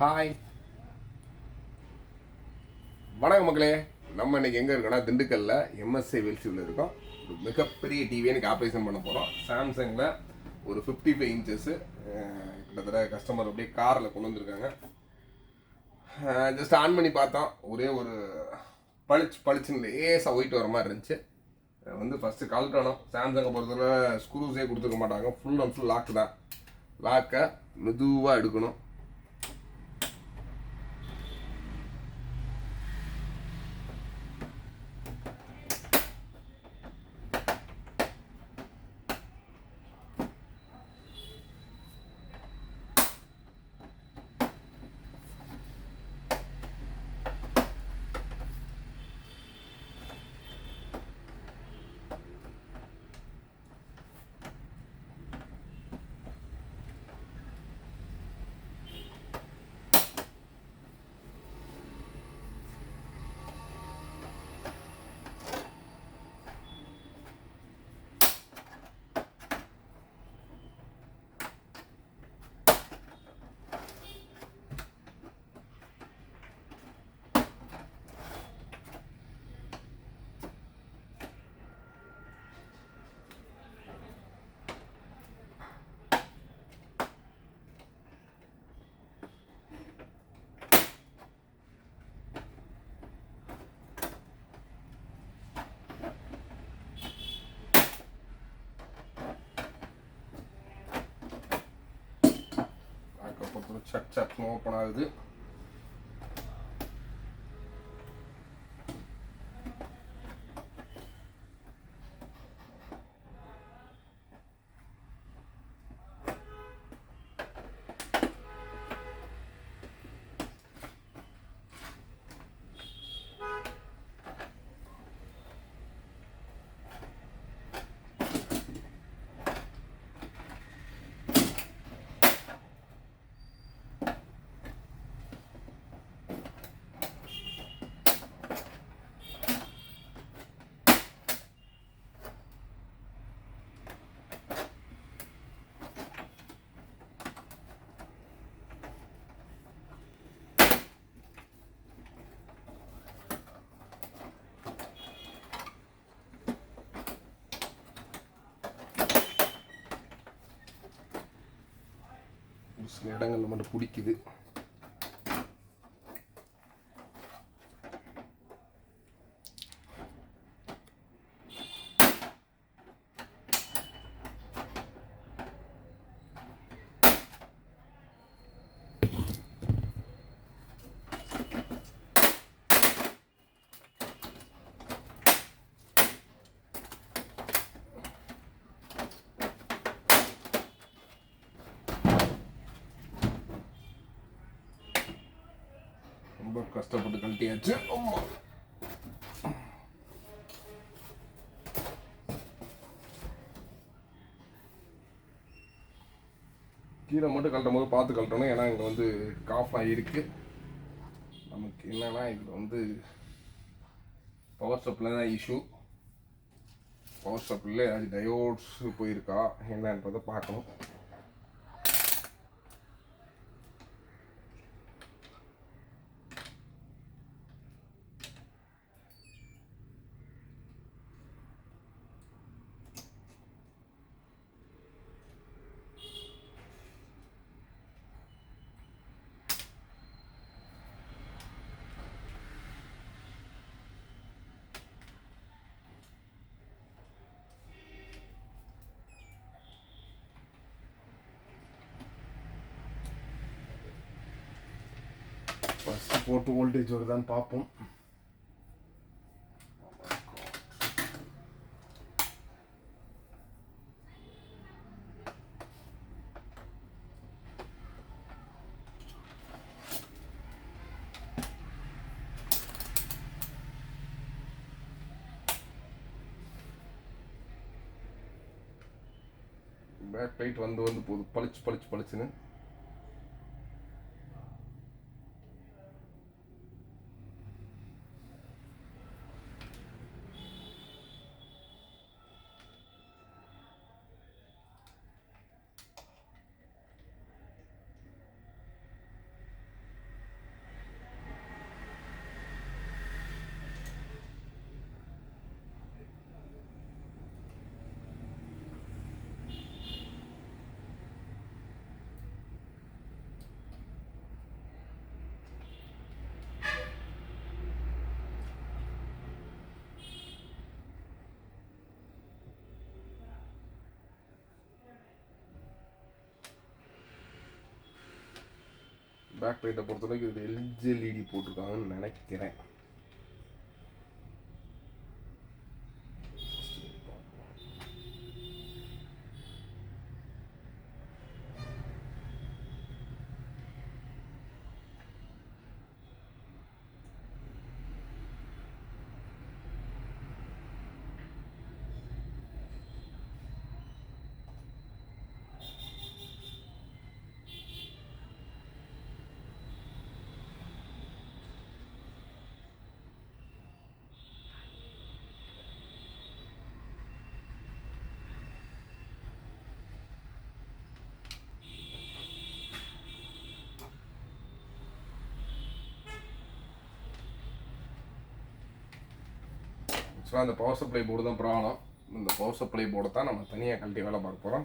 Hi வணக்கம் மக்களே. நம்ம இன்னைக்கு எங்கே இருக்கோம்னா திண்டுக்கல்ல எம்எஸ்ஐ வெல்சியில் இருக்கோம். ஒரு மிகப்பெரிய டிவி எனக்கு ஆப்ரேஷன் பண்ண போகிறோம் சாம்சங்கில் ஒரு ஃபிஃப்டி ஃபைவ் இன்ச்சஸ்ஸு கிட்டத்தட்ட கஸ்டமர் அப்படியே காரில் கொண்டு வந்திருக்காங்க. ஜஸ்ட் ஆன் பண்ணி பார்த்தோம். ஒரே ஒரு பளிச்சு பளிச்சுன்னு லேசாக ஒயிட் வர மாதிரி இருந்துச்சு. வந்து ஃபஸ்ட்டு கழட்டணும் சாம்சங்கை பொறுத்தவரை ஸ்க்ரூஸே கொடுத்துருக்க மாட்டாங்க. ஃபுல் அண்ட் ஃபுல் லாக் தான். லாக்கை மெதுவாக எடுக்கணும். லாக்கை பொறுத்தவரை சட் ஓப்பன் ஆகுது இடங்கள் மட்டும் பிடிக்குது. ரொம்ப கஷ்டப்பட்டு கழட்டியாச்சு. அம்மா. கீழே மட்டும் கழட்டும் போது பார்த்து கழட்டணும். ஏன்னா இங்கே வந்து காஃப் ஆகிருக்கு நமக்கு என்னென்னா இதில் வந்து பவர் சப்ளை தான் இஷ்யூ பவர் சப்ளைல அது டயோட்ஸ் போயிருக்கா? என்னன்றதை பார்க்கணும் ஃபஸ்ட்டு போட்டு வோல்டேஜ் வருதான்னு பார்ப்போம். பேக் லைட் வந்து வந்து போகுது பளிச்சு பளிச்சு பளிச்சுன்னு. பேக் லைட்டை பொறுத்தவரைக்கும் இது எல்ஜிஎல்இடி போட்டிருக்காங்கன்னு நினைக்கிறேன். ஆக்சுவலாக அந்த பவர் சப்ளை போர்டு தான் ப்ராப்ளம் இந்த பவர் சப்ளை போர்டை தான் நம்ம தனியாக கழட்டி வேலை பார்க்க போகிறோம்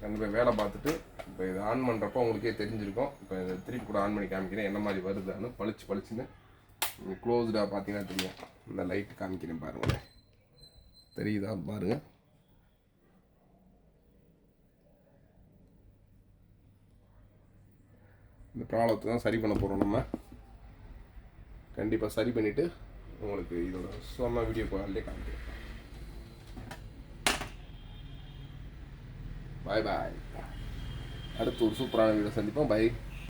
கண்டிப்பாக வேலை பார்த்துட்டு இப்போ இதை ஆன் பண்ணுறப்போ உங்களுக்கே தெரிஞ்சிருக்கும். இப்போ இதை திருப்பி கூட ஆன் பண்ணி காமிக்கிறேன். என்ன மாதிரி வருதுன்னு பளிச்சு பளிச்சுன்னு. க்ளோஸ்டாக பார்த்தீங்கன்னா தெரியும். இந்த லைட் காமிக்கிறேன் பாருங்களேன் தெரியுதா பாருங்கள் இந்த ப்ராப்ளத்தை தான் சரி பண்ண போகிறோம் நம்ம. கண்டிப்பாக சரி பண்ணிவிட்டு உங்களுக்கு இதோட சும்மா வீடியோ கால்லே காமிக்கிறேன். பாய் பாய் அடுத்து ஒரு சூப்பரான வீடியோ சந்திப்போம். பை